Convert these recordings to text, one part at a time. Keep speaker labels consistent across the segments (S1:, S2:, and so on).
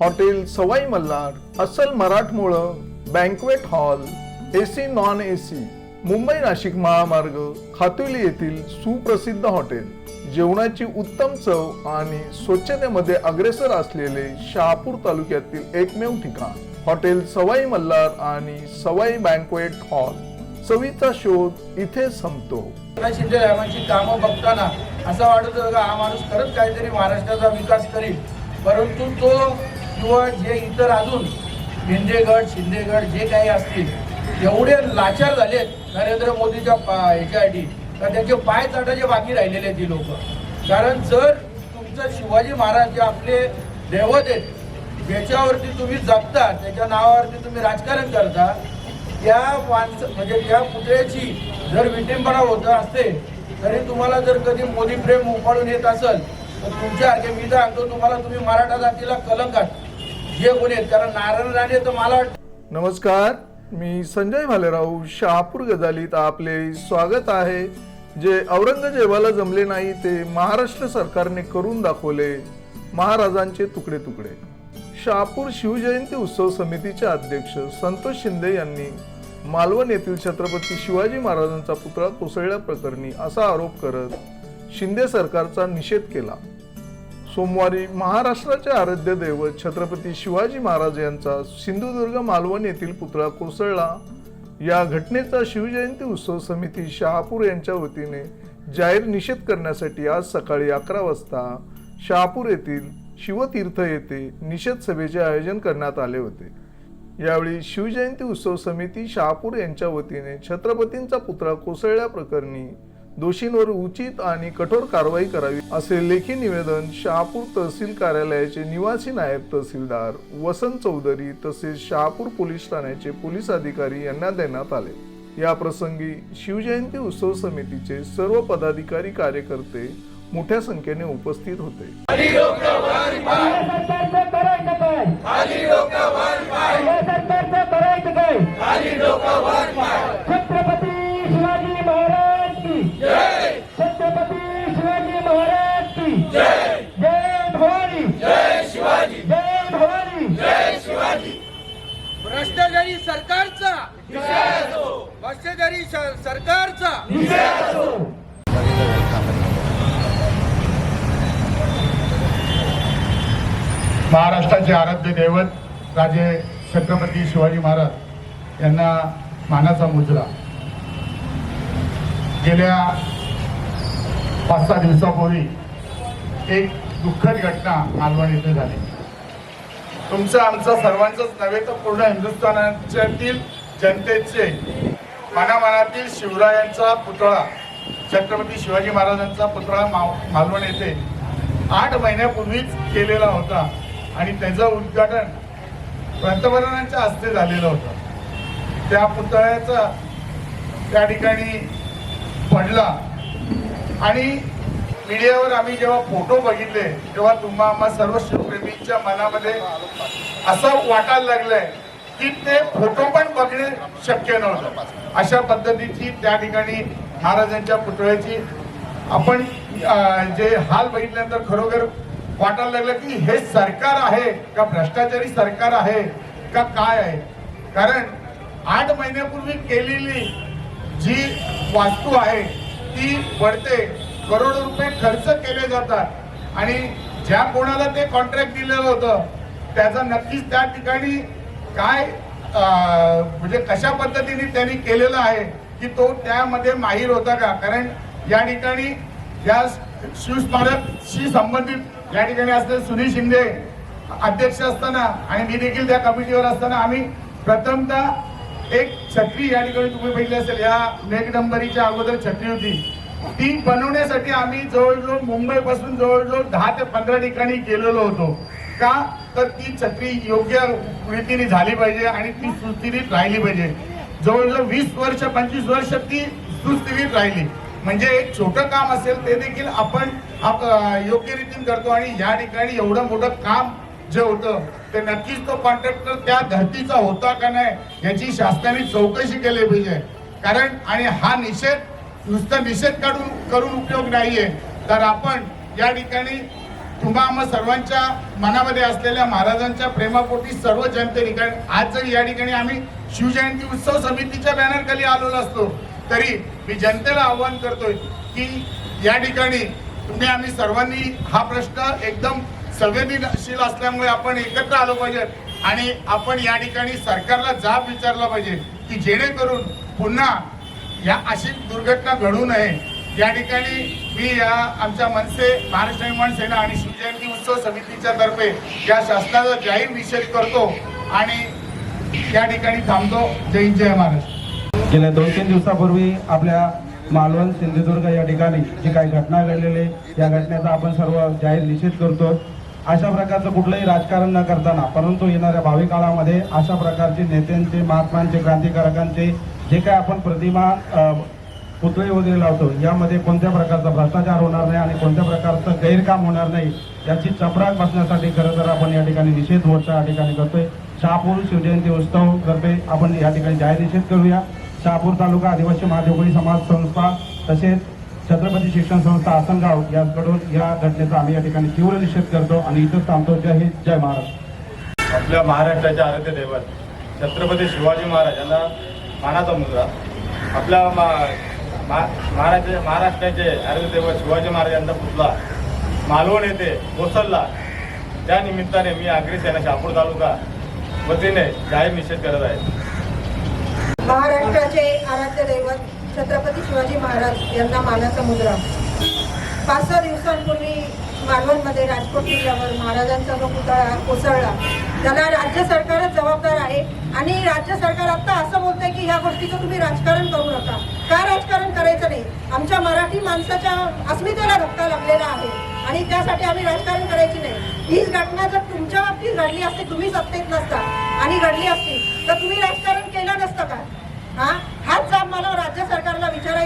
S1: Hotel Sawai Malhar असल मराठमोळं banquet hall AC non AC Mumbai Nashik महामार्ग खातोली येथील सुप्रसिद्ध हॉटेल. जेवणाची उत्तम चव आणि स्वच्छतेमध्ये अग्रेसर असलेले शहापूर तालुक्यातील एकमेव ठिकाण. हॉटेल सवाई मल्हार आणि सवाई बँकवेट हॉल चवीचा शोध इथे संपतो.
S2: एकनाथ शिंदे साहेबांची कामं बघताना असं वाटत होतं का हा माणूस खरंच काहीतरी महाराष्ट्राचा विकास करील. परंतु तो किंवा जे इतर अजून भेंदेगड शिंदेगड जे काही असतील एवढे लाचार झालेत नरेंद्र मोदीच्या पा- ह्याच्यासाठी. तर त्याचे पाय चाटाचे बाकी राहिलेले आहेत ती लोक. कारण जर तुमचं शिवाजी महाराज जे आपले दैवत आहेत ज्याच्यावरती तुम्ही जगता त्याच्या नावावरती तुम्ही राजकारण करता त्या माणसं म्हणजे त्या पुतळ्याची जर विटिंबना होत असते तरी तुम्हाला जर कधी मोदी प्रेम उपाडून येत असेल तर तुमच्या मी तर सांगतो तुम्हाला तुम्ही मराठा जातीला कलंकात हे गुन्हे आहेत कारण नारायण राणे तर मला
S1: नमस्कार मी संजय भालेराव शहापूर गजालीत आपले स्वागत आहे. जे औरंगजेबाला जमले नाही ते महाराष्ट्र सरकारने करून दाखवले महाराजांचे तुकडे तुकडे. शहापूर शिवजयंती उत्सव समितीचे अध्यक्ष संतोष शिंदे यांनी मालवण येथील छत्रपती शिवाजी महाराजांचा पुतळा कोसळल्याप्रकरणी असा आरोप करत शिंदे सरकारचा निषेध केला. सोमवारी महाराष्ट्राचे आराध्य दैवत छत्रपती शिवाजी महाराज यांचा सिंधुदुर्ग मालवण येथील पुतळा कोसळला. या घटनेचा शिवजयंती उत्सव समिती शहापूर यांच्या वतीने जाहीर निषेध करण्यासाठी आज सकाळी अकरा वाजता शहापूर येथील शिवतीर्थ येथे निषेध सभेचे आयोजन करण्यात आले होते. यावेळी शिवजयंती उत्सव समिती शहापूर यांच्या वतीने छत्रपतींचा पुतळा कोसळल्याप्रकरणी दोषींवर उचित आणि कठोर कारवाई करावी असे लेखी निवेदन शहापूर तहसील कार्यालयाचे निवासी नायब तहसीलदार वसंत चौधरी तसेच शहापूर पोलीस ठाण्याचे पोलीस अधिकारी यांना देण्यात आले. या प्रसंगी शिवजयंती उत्सव समितीचे सर्व पदाधिकारी कार्यकर्ते मोठ्या संख्येने उपस्थित होते
S3: सरकारचं करायचं काय या सरकारचं करायचं काय छत्रपती शिवाजी महाराज की छत्रपती शिवाजी महाराज की जय भवानी जय शिवाजी जय भवानी
S2: भ्रष्टाचारी सरकारचा भ्रष्टाचारी श- सरकारचा.
S4: महाराष्ट्राचे आराध्य दैवत राजे छत्रपती शिवाजी महाराज यांना मानाचा मुजरा. गेल्या पाच सहा दिवसापूर्वी एक दुःखद घटना मालवण येथे झाली. तुमचं आमचं सर्वांचाच नव्हे तर पूर्ण हिंदुस्थानातील जनतेचे मनामनातील शिवरायांचा पुतळा छत्रपती शिवाजी महाराजांचा पुतळा मा- मालवण येथे आठ महिन्यापूर्वीच केलेला होता आणि त्याचं उद्घाटन पंतप्रधानांच्या हस्ते झालेलं होतं. त्या पुतळ्याचा त्या ठिकाणी पडला आणि मीडियावर आम्ही जेव्हा फोटो बघितले तेव्हा तुम्हा आम्हा सर्व शिवप्रेमींच्या मनामध्ये असं वाटायला लागलंय की ते फोटो पण बघणे शक्य नव्हतं. अशा पद्धतीची त्या ठिकाणी महाराजांच्या पुतळ्याची आपण जे हाल बघितल्यानंतर खरोखर वाटायला लागलं की हे सरकार आहे का भ्रष्टाचारी सरकार आहे का काय आहे? कारण आठ महिन्यापूर्वी केलेली जी वास्तू आहे ती पडते करोडो रुपये खर्च केले जातात. आणि ज्या कोणाला ते कॉन्ट्रॅक्ट दिलेलं होतं त्याचा नक्कीच त्या ठिकाणी काय म्हणजे कशा पद्धतीने त्यांनी केलेलं आहे की तो त्यामध्ये माहीर होता का? कारण या ठिकाणी या शिवस्मारकशी संबंधित या ठिकाणी असलेले सुनील शिंदे अध्यक्ष असताना आणि मी देखील त्या कमिटीवर असताना आम्ही प्रथमतः एक छत्री या ठिकाणी तुम्ही बघितली असेल या मेघडंबरीच्या अगोदर छत्री होती. ती बनवण्यासाठी आम्ही जवळजवळ मुंबईपासून जवळजवळ दहा ते पंधरा ठिकाणी गेलेलो होतो. का? तर ती छत्री योग्य रीतीने झाली पाहिजे आणि ती सुस्थितीत राहिली पाहिजे. जवळजवळ वीस वर्ष पंचवीस वर्ष ती सुस्थितीत राहिली. म्हणजे एक छोटं काम असेल ते देखील आपण आप- योग्य रीतीने करतो आणि या ठिकाणी एवढं मोठं काम जे होतं ते नक्कीच तो कॉन्ट्रॅक्टर त्या धर्तीचा होता का नाही याची शासनाने चौकशी केली पाहिजे. कारण आणि हा निषेध नुसता निषेध काढून करून उपयोग नाहीये. तर आपण या ठिकाणी तुम्हा आम्हा सर्वांच्या मनामध्ये असलेल्या महाराजांच्या प्रेमापोटी सर्व जनतेने कारण आज जरी या ठिकाणी आम्ही शिवजयंती उत्सव समितीच्या बॅनरखाली आलेलो असतो तरी मी जनतेला आव्हान करतोय की या ठिकाणी तुम्ही आम्ही सर्वांनी हा प्रश्न एकदम संवेदनशील असल्यामुळे आपण एकत्र आलो पाहिजे आणि आपण या ठिकाणी सरकारला जाब विचारला पाहिजे की जेणेकरून पुन्हा या अशी दुर्घटना घडू नये. या ठिकाणी मी या आमच्या मनसे महाराष्ट्र निर्माण सेना आणि शिवजयंती उत्सव समितीच्या तर्फे या शासनाचा जाहीर निषेध करतो आणि या ठिकाणी थांबतो. जय जय महाराष्ट्र.
S5: गेल्या दोन तीन दिवसापूर्वी आपल्या मालवण सिंधुदुर्ग या ठिकाणी जी काही घटना घडलेली आहे, या घटनेचा आपण सर्व जाहीर निषेध करतो. अशा प्रकारचं कुठलंही राजकारण न करताना परंतु येणाऱ्या भावी काळामध्ये अशा प्रकारचे नेत्यांचे महात्मांचे क्रांतिकारकांचे जे काही आपण प्रतिमा पुतळे वगैरे लावतो. यामध्ये कोणत्या प्रकारचा भ्रष्टाचार होणार नाही आणि कोणत्या प्रकारचं गैरकाम होणार नाही याची चपराक बसण्यासाठी खरं तर आपण या ठिकाणी निषेध मोर्चा या ठिकाणी करतोय. शहापूर शिवजयंती उत्सव तर्फे आपण या ठिकाणी जाहीर निषेध करूया. शहापूर तालुका आदिवासी महादेवळी समाज संस्था तसेच छत्रपती शिक्षण संस्था आसनगाव याकडून या घटनेचा आम्ही या ठिकाणी तीव्र निषेध करतो आणि इथंच थांबतो. जय हिंद जय महाराष्ट्र.
S6: आपल्या महाराष्ट्राचे आराध्य दैवत छत्रपती शिवाजी महाराज यांना मानाचा मुलगा आपल्या मा- महाराष्ट्र महाराष्ट्राचे आराध्य शिवाजी महाराज यांचा पुतळा मालवण येथे कोसळला. त्या निमित्ताने मी आग्री सेना शहापूर तालुका वतीने जाहीर निषेध करत आहे.
S7: महाराष्ट्राचे आराध्य दैवत छत्रपती शिवाजी महाराज यांना मानाचा मुद्रा पाच सहा दिवसांपूर्वी मालवणमध्ये राजकोट किल्ल्यावर महाराजांचा जो पुतळा कोसळला त्याला राज्य सरकारच जबाबदार आहे. आणि राज्य सरकार आता असं बोलतंय की ह्या गोष्टीचं तुम्ही राजकारण करू नका. का राजकारण करायचं नाही? आमच्या मराठी माणसाच्या अस्मितेला धक्का लागलेला आहे. आणि त्यासाठी आम्ही राजकारण करायची नाही. हीच घटना जर तुमच्या बाबतीत घडली असती तुम्ही सत्तेत नसता. आणि घडली असती तर तुम्ही राजकारण केलं नसतं का? हा हाच जाब मला राज्य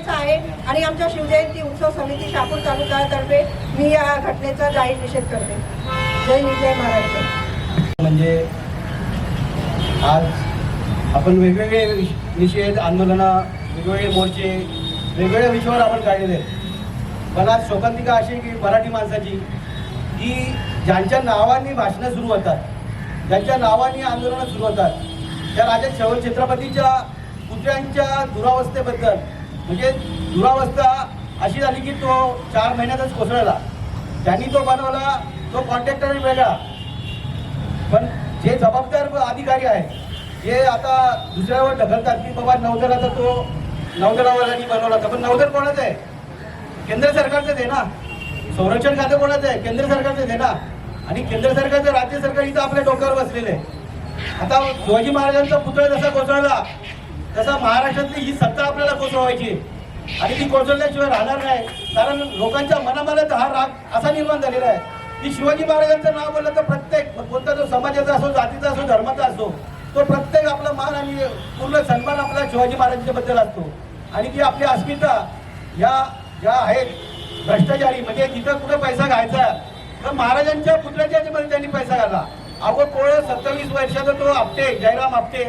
S7: सरकारला आहे आणि आमच्या शिवजयंती उत्सव समिती शापूर तालुक्यातर्फे मी या घटनेचा जाहीर निषेध करते. जय हिंद जय महाराष्ट्र.
S5: म्हणजे आज आपण वेगवेगळे निषेध आंदोलनं वेगवेगळे मोर्चे वेगवेगळ्या विषयावर आपण काढलेले आहेत. पण आज शोकांतिका अशी की मराठी माणसाची की ज्यांच्या नावाने भाषणं सुरू होतात ज्यांच्या नावाने आंदोलनं सुरू होतात त्या राजा छत्रपतीच्या पुतळ्यांच्या दुरावस्थेबद्दल म्हणजे दुरावस्था अशी झाली की तो चार महिन्यातच कोसळला. त्यांनी तो बनवला तो कॉन्ट्रॅक्टर वेगळा. पण जे जबाबदार अधिकारी आहे जे आता दुसऱ्यावर ढकलतात की बाबा नौदलाचा तो नौदलावाल्यांनी बनवला होता. पण नौदल कोणाचं आहे? केंद्र सरकारचंच आहे ना? संरक्षण खातं कोणाचं आहे? केंद्र सरकारचंच आहे ना? आणि केंद्र सरकारचं राज्य सरकार इथं आपल्या डोक्यावर बसलेलं आहे. आता शिवाजी महाराजांचा पुतळा जसा कोसळला तसं महाराष्ट्रातली ही सत्ता आपल्याला कोसळवायची आणि ती कोसळल्याशिवाय राहणार नाही. कारण लोकांच्या मनामनात हा राग असा निर्माण झालेला आहे. की शिवाजी महाराजांचं नाव बोललं तर प्रत्येक कोणता जो समाजाचा असो जातीचा असो धर्माचा असो तो प्रत्येक आपला मान आणि पूर्ण सन्मान आपला शिवाजी महाराजांच्या बद्दल असतो. आणि ती आपली अस्मिता या ज्या आहेत भ्रष्टाचारी म्हणजे तिथं कुठं पैसा घ्यायचा? तर महाराजांच्या पुतळ्याच्या ह्याच्यामध्ये त्यांनी पैसा घाला अगो कोळ सत्तावीस वर्षाचा तो आपटे जयराम आपटे.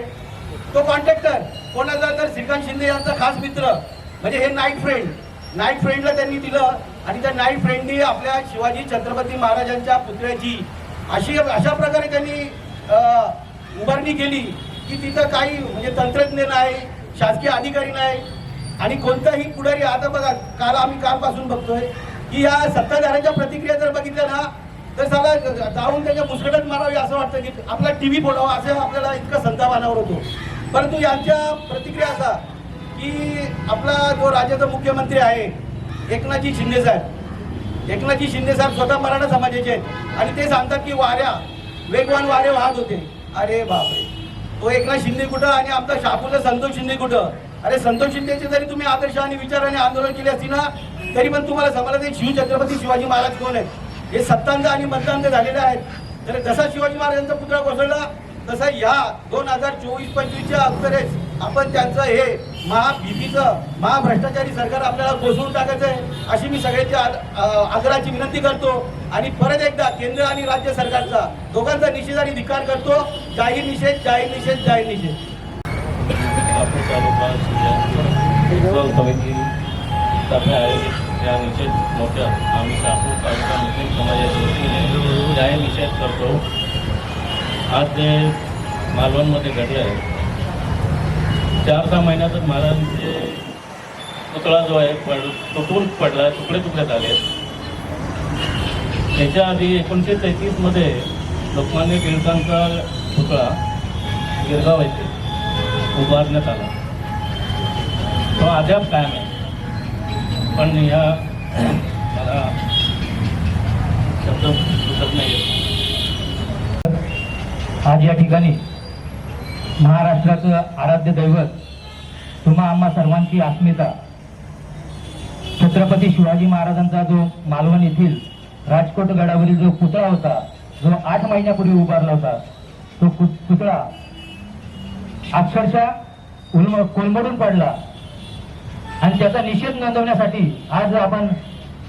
S5: तो कॉन्ट्रॅक्टर. कोणाचा तर श्रीकांत शिंदे यांचा खास मित्र. म्हणजे हे नाईट फ्रेंड. नाईट फ्रेंडला त्यांनी दिलं आणि त्या नाईट फ्रेंडनी आपल्या शिवाजी छत्रपती महाराजांच्या पुतळ्याची अशी अशा प्रकारे त्यांनी उभारणी केली की तिथं काही म्हणजे तंत्रज्ञ नाही शासकीय अधिकारी नाही आणि कोणताही पुढारी. आता बघा काल आम्ही कालपासून बघतोय की या सत्ताधाऱ्यांच्या प्रतिक्रिया जर बघितल्या ना तर साला जाऊन त्याच्या मुसकटात मारावी असं वाटतं की आपला टी व्ही बोलावा असं आपल्याला इतका संताप अनावर होतो. परंतु यांच्या प्रतिक्रिया असा की आपला जो राज्याचा मुख्यमंत्री आहे एकनाथजी शिंदे साहेब एकनाथजी शिंदे साहेब स्वतः मराठा समाजाचे आहेत. आणि ते सांगतात की वाऱ्या वेगवान वारे वाहत होते. अरे बापरे. तो एकनाथ शिंदे कुठं आणि आमचा शापूरचा संतोष शिंदे कुठं? अरे संतोष शिंदेचे जरी तुम्ही आदर्श आणि विचाराने आंदोलन केले असतील ना तरी पण तुम्हाला समजलं ते शिव छत्रपती शिवाजी महाराज कोण आहेत? हे सत्तांत आणि मतदांत झालेले आहेत. तर जसा शिवाजी महाराजांचा पुतळा कोसळला तसा या दोन हजार चोवीस पंचवीसच्या अखेरेस आपण त्यांचं हे महाभीतीचं महाभ्रष्टाचारी सरकार आपल्याला कोसळून टाकायचं आहे अशी मी सगळ्यांच्या आग्रहाची विनंती करतो आणि परत एकदा केंद्र आणि राज्य सरकारचा दोघांचा निषेध आणि धिक्कार करतो जाहीर निषेध जाहीर निषेध जाहीर निषेध
S6: समिती तर्फे आयोजित या निषेध मोठ्या आम्ही कापूर तालुका मुस्लिम समाजाच्या वतीने जाहीर निषेध करतो आज जे मालवणमध्ये घडलं आहे चार सहा महिन्यातच महाराजांचे पुतळा जो आहे पड तुटून पडला तुकडे तुकडे झाले त्याच्या आधी एकोणीसशे तेहतीसमध्ये लोकमान्य टिळकांचा पुतळा गिरगाव येथे उभारण्यात आला. तो अद्याप कायम आहे. पण ह्या मला शब्द सुचत नाही
S3: आज या ठिकाणी महाराष्ट्राचं आराध्य दैवत तुम्हा आम्हा सर्वांची अस्मिता. छत्रपती शिवाजी महाराजांचा जो मालवण येथील राजकोट गडावरील जो पुतळा होता जो आठ महिन्यापूर्वी उभारला होता तो पुतळा अक्षरशः उलम कोलमडून पडला. आणि त्याचा निषेध नोंदवण्यासाठी आज आपण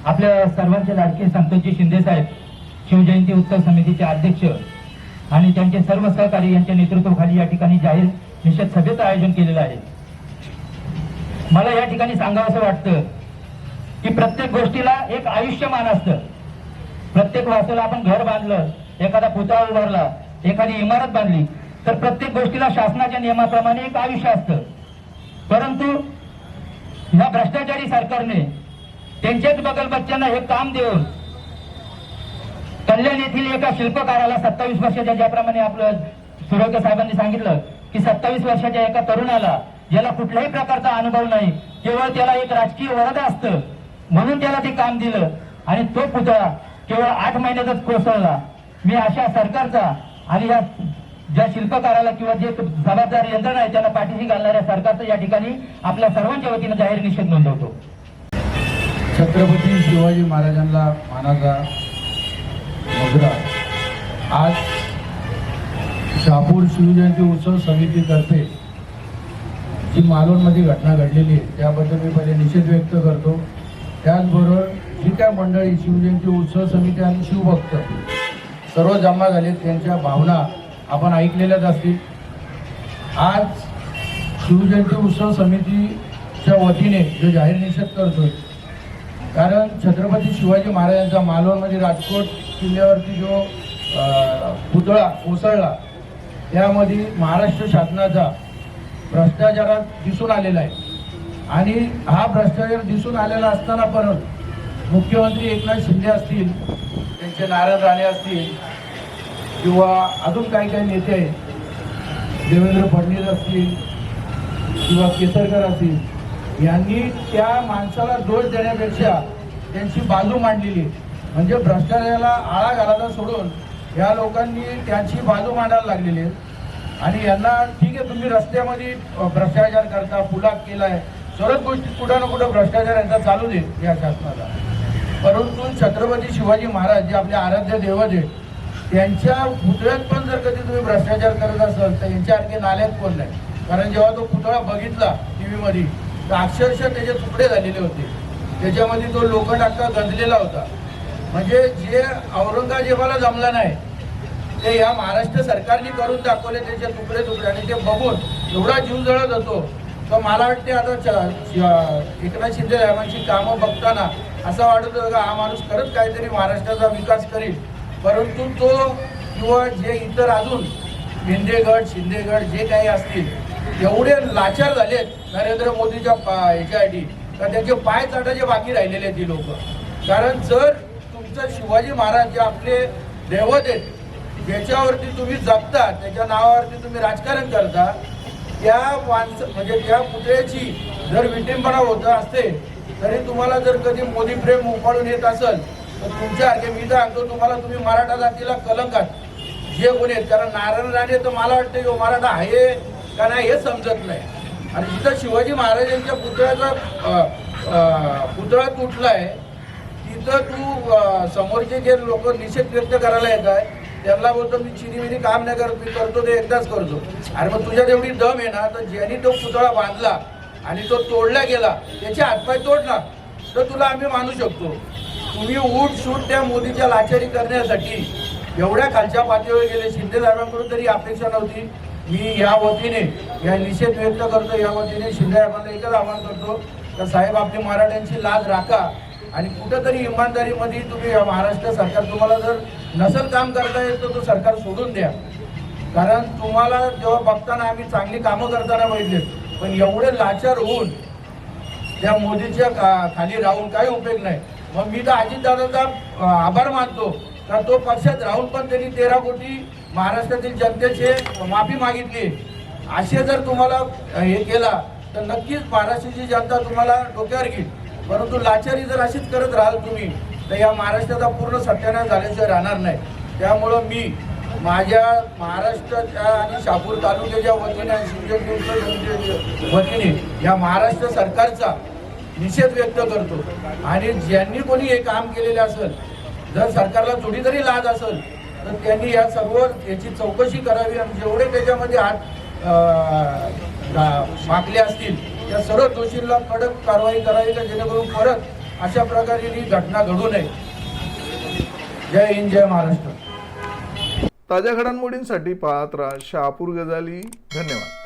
S3: आपल्या सर्वांचे लाडके संतोषजी शिंदे साहेब शिवजयंती उत्सव समितीचे अध्यक्ष आणि त्यांचे सर्व सहकारी यांच्या नेतृत्वाखाली या ठिकाणी जाहीर निषेध सभेचं आयोजन केलेलं आहे. मला या ठिकाणी सांगावं असं वाटतं की प्रत्येक गोष्टीला एक आयुष्यमान असतं. प्रत्येक वास्तूला आपण घर बांधलं एखादा पुतळा उभारला एखादी इमारत बांधली तर प्रत्येक गोष्टीला शासनाच्या नियमाप्रमाणे एक आयुष्य असतं. परंतु ह्या भ्रष्टाचारी सरकारने त्यांच्याच बगल बच्च्यांना हे काम देऊन कल्याण येथील एका शिल्पकाराला सत्तावीस वर्षाच्या ज्याप्रमाणे आपलं सुरवके साहेबांनी सांगितलं की सत्तावीस वर्षाच्या एका तरुणाला ज्याला कुठल्याही प्रकारचा अनुभव नाही केवळ त्याला एक राजकीय वरद असतं म्हणून त्याला ते काम दिलं. आणि तो पुतळा केवळ आठ महिन्यातच कोसळला. मी अशा सरकारचा आणि या ज्या शिल्पकाराला किंवा जे जबाबदार यंत्रणा आहे त्यांना पाठीशी घालणाऱ्या सरकारचं या ठिकाणी आपल्या सर्वांच्या वतीनं जाहीर निषेध नोंदवतो.
S4: छत्रपती शिवाजी महाराजांना मानाचा मुद्रा आज शहापूर शिवजयंती उत्सव समितीतर्फे जी मालवणमध्ये घटना घडलेली आहे त्याबद्दल मी पहिले निषेध व्यक्त करतो. त्याचबरोबर जी त्या मंडळी शिवजयंती उत्सव समिती आणि शिवभक्त सर्व जमा झालेत त्यांच्या भावना आपण ऐकलेल्याच असतील. आज शिवजयंती उत्सव समितीच्या वतीने जो जाहीर निषेध करतोय कारण छत्रपती शिवाजी महाराजांचा मालवणमध्ये राजकोट किल्ल्यावरती जो पुतळा कोसळला त्यामध्ये महाराष्ट्र शासनाचा भ्रष्टाचारात दिसून आलेला आहे आणि हा भ्रष्टाचार दिसून आलेला असताना पण मुख्यमंत्री एकनाथ शिंदे असतील त्यांचे नारायण राणे असतील किंवा अजून काही काही नेते आहेत देवेंद्र फडणवीस असतील किंवा केसरकर असतील यांनी त्या माणसाला दोष देण्यापेक्षा त्यांची बाजू मांडलेली आहे. म्हणजे भ्रष्टाचाराला आळा घालायला सोडून या लोकांनी त्यांची बाजू मांडायला लागलेली आहे. आणि यांना ठीक आहे तुम्ही रस्त्यामध्ये भ्रष्टाचार करता पुलात केलाय. सर्वच गोष्टी कुठं ना कुठं भ्रष्टाचार यांचा चालू दे या शासनाला. परंतु छत्रपती शिवाजी महाराज जे आपले आराध्य देवत आहेत त्यांच्या पुतळ्यात पण जर कधी तुम्ही भ्रष्टाचार करत असाल तर यांच्यासारखे नाल्यात कोण नाही? कारण जेव्हा तो पुतळा बघितला टी व्हीमध्ये तर अक्षरशः त्याचे तुकडे झालेले होते. त्याच्यामध्ये तो लोखंड अख्खा गंजलेला होता. म्हणजे जे औरंगजेबाला जमलं नाही ते या महाराष्ट्र सरकारने करून दाखवले त्याचे तुकडे तुकडे आणि ते बघून एवढा जीव जळत होतो. तर मला वाटते आता एकनाथ शिंदे साहेबांची कामं बघताना असं वाटत होतं का हा माणूस खरंच काहीतरी महाराष्ट्राचा विकास करील. परंतु तो किंवा जे इतर अजून भेंदेगड शिंदेगड जे काही असतील एवढे लाचार झालेत नरेंद्र मोदीच्या पा- ह्याच्यासाठी तर त्याचे पाय चाटायचे बाकी राहिलेले आहेत ती लोक. कारण जर तर शिवाजी महाराज जे आपले दैवत आहेत ज्याच्यावरती तुम्ही जगता त्याच्या नावावरती तुम्ही राजकारण करता त्या माणसं म्हणजे त्या पुतळ्याची जर विटिंबना होत असते तरी तुम्हाला जर कधी मोदी प्रेम उफाळून येत असेल तर तुमच्यासारखे मी तर सांगतो तुम्हाला तुम्ही मराठा जातीला कलंकात जे कोणी आहेत कारण नारायण राणे तर मला वाटतं की मराठा आहे का नाही हे समजत नाही. आणि जिथं शिवाजी महाराजांच्या पुतळ्याचा पुतळा तुटला आहे तुटलाय तू समोरचे जे लोक निषेध व्यक्त करायला येत आहे त्यांना बोलतो मी चिरीमिरी काम नाही करत मी करतो ते एकदाच करतो. अरे मग तुझ्यात एवढी दम आहे ना तर ज्यांनी तो पुतळा बांधला आणि तो तोडला गेला त्याचे हातपाय तोडला तर तुला आम्ही मानू शकतो. तुम्ही उठ सूट त्या मोदीच्या लाचारी करण्यासाठी. एवढ्या खालच्या पातळीवर गेले शिंदे साहेबांकडून तरी अपेक्षा नव्हती. मी या वतीने या निषेध व्यक्त करतो या वतीने शिंदे साहेबांना एकच आवाहन करतो तर साहेब आपली मराठ्यांची लाज राखा. आणि कुठंतरी इमानदारीमध्ये तुम्ही महाराष्ट्र सरकार तुम्हाला जर नसल काम करता येत तर तो सरकार सोडून द्या. कारण तुम्हाला जेव्हा बघताना आम्ही चांगली कामं करताना बघितले पण एवढे लाचार होऊन त्या मोदीच्या का- खाली राहून काही उपयोग नाही. मग मी तर अजितदादाचा आभार मानतो. कारण तो पक्षात राहून पण त्यांनी तेरा कोटी महाराष्ट्रातील जनतेचे माफी मागितली. असे जर तुम्हाला हे केला तर नक्कीच महाराष्ट्राची जनता तुम्हाला डोक्यावर घेईल. परंतु लाचारी जर अशीच करत राहाल तुम्ही तर या महाराष्ट्राचा पूर्ण सत्यानाश झाल्याशिवाय राहणार नाही. त्यामुळं मी माझ्या महाराष्ट्राच्या आणि शापूर तालुक्याच्या वतीने आणि शिवजयंती वतीने या महाराष्ट्र सरकारचा निषेध व्यक्त करतो. आणि ज्यांनी कोणी हे काम केलेले असेल जर सरकारला थोडी जरी लाज असेल तर त्यांनी या सर्व याची चौकशी करावी आणि जेवढे त्याच्यामध्ये हात अं, मागले असतील त्या सर्व दोषींना कडक कारवाई करावी का जेणेकरून परत अशा प्रकारे ही घटना घडू नये. जय हिंद जय महाराष्ट्र.
S1: ताज्या घडामोडींसाठी पाहत राहा शहापूर गजाली. धन्यवाद.